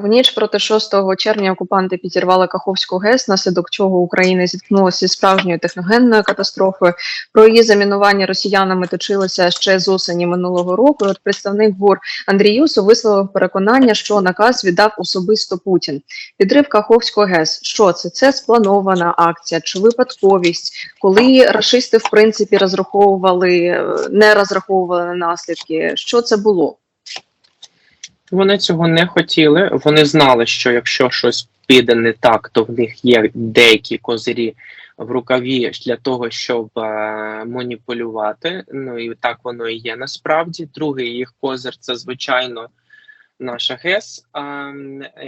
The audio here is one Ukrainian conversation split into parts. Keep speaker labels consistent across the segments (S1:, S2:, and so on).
S1: в ніч проти 6 червня окупанти підірвали Каховську ГЕС, наслідок чого Україна зіткнулася зі справжньою техногенною катастрофою. Про її замінування росіянами точилося ще з осені минулого року. От представник ГУР Андрій Юсов висловив переконання, що наказ віддав особисто Путін. Підрив Каховської ГЕС. Що це? Це спланована акція чи випадковість, коли рашисти в принципі розраховували, е, не розраховували на наслідки. Що це було?
S2: Вони цього не хотіли. Вони знали, що якщо щось піде не так, то в них є деякі козирі в рукаві для того, щоб е, маніпулювати. Ну і так воно і є насправді. Другий їх козир це звичайно наша ГЕС,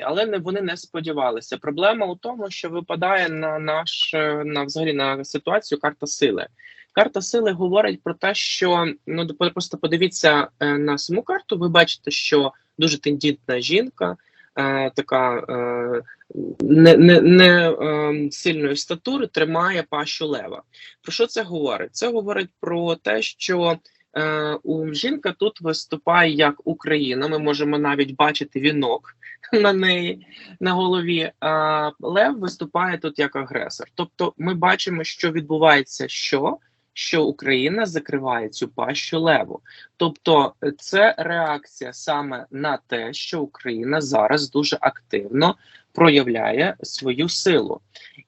S2: але не вони не сподівалися. Проблема у тому, що випадає на наш е, на взагалі на ситуацію карта сили. Карта сили говорить про те, що ну просто подивіться е, на саму карту. Ви бачите, що дуже тендітна жінка, е, така е, не, не, не е, сильної статури, тримає пащу лева. Про що це говорить? Це говорить про те, що е, у жінка тут виступає як Україна. Ми можемо навіть бачити вінок на неї на голові. А Лев виступає тут як агресор. Тобто, ми бачимо, що відбувається, що. Що Україна закриває цю пащу леву, тобто е, це реакція саме на те, що Україна зараз дуже активно проявляє свою силу,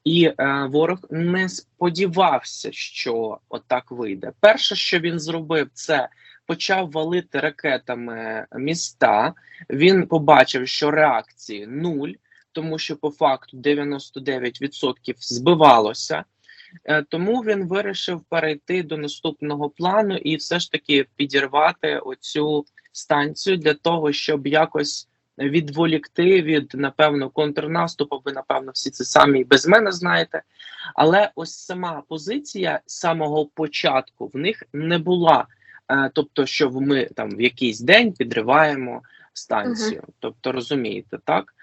S2: і е, ворог не сподівався, що отак вийде. Перше, що він зробив, це почав валити ракетами міста. Він побачив, що реакції нуль, тому що по факту 99% збивалося. Е, Тому він вирішив перейти до наступного плану і все ж таки підірвати оцю станцію для того, щоб якось відволікти від напевно контрнаступу. Ви напевно всі це самі без мене знаєте. Але ось сама позиція з самого початку в них не була. Е, Тобто, що ми там в якийсь день підриваємо станцію. Тобто, розумієте, так?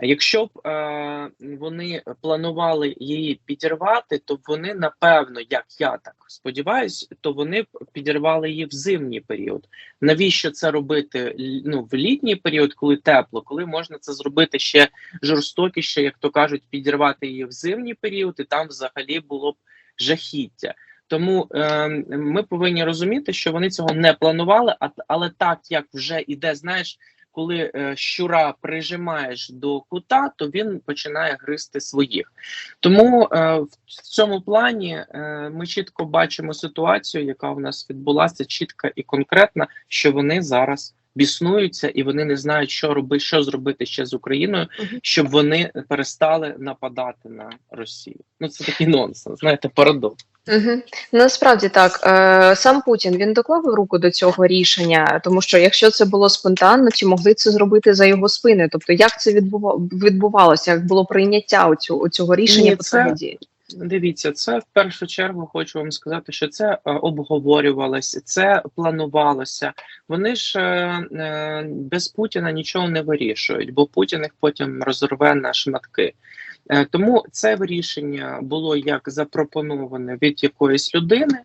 S2: Якщо б е, вони планували її підірвати, то вони напевно, як я так сподіваюся, то вони б підірвали її в зимній період. Навіщо це робити ну, в літній період, коли тепло, коли можна це зробити ще жорстокіше, як то кажуть, підірвати її в зимній період, і там взагалі було б жахіття. Тому е, ми повинні розуміти, що вони цього не планували, а але так як вже іде, знаєш коли е, щура прижимаєш до кута, то він починає гризти своїх. Тому е, в цьому плані е, ми чітко бачимо ситуацію, яка у нас відбулася, чітка і конкретна, що вони зараз біснуються і вони не знають, що робити, що зробити ще з Україною, щоб вони перестали нападати на Росію. Ну це такий нонсенс, знаєте, парадокс.
S1: Угу. Насправді так. Е, сам Путін він доклав руку до цього рішення, тому що якщо це було спонтанно, чи могли це зробити за його спини? Тобто, як це відбува- відбувалося, як було прийняття оцю, оцього рішення
S2: Ні,
S1: по
S2: це-
S1: трагедії?
S2: Дивіться, це в першу чергу хочу вам сказати, що це е, обговорювалося, це планувалося. Вони ж е, е, без Путіна нічого не вирішують, бо Путін їх потім розорве на шматки. Тому це рішення було як запропоноване від якоїсь людини,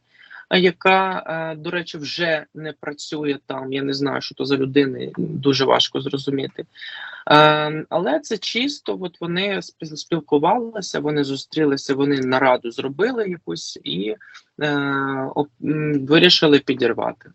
S2: яка, е, до речі, вже не працює там. Я не знаю, що то за людини, дуже важко зрозуміти. Е, але це чисто, от вони спі- спілкувалися, вони зустрілися, вони нараду зробили якусь і е, вирішили підірвати.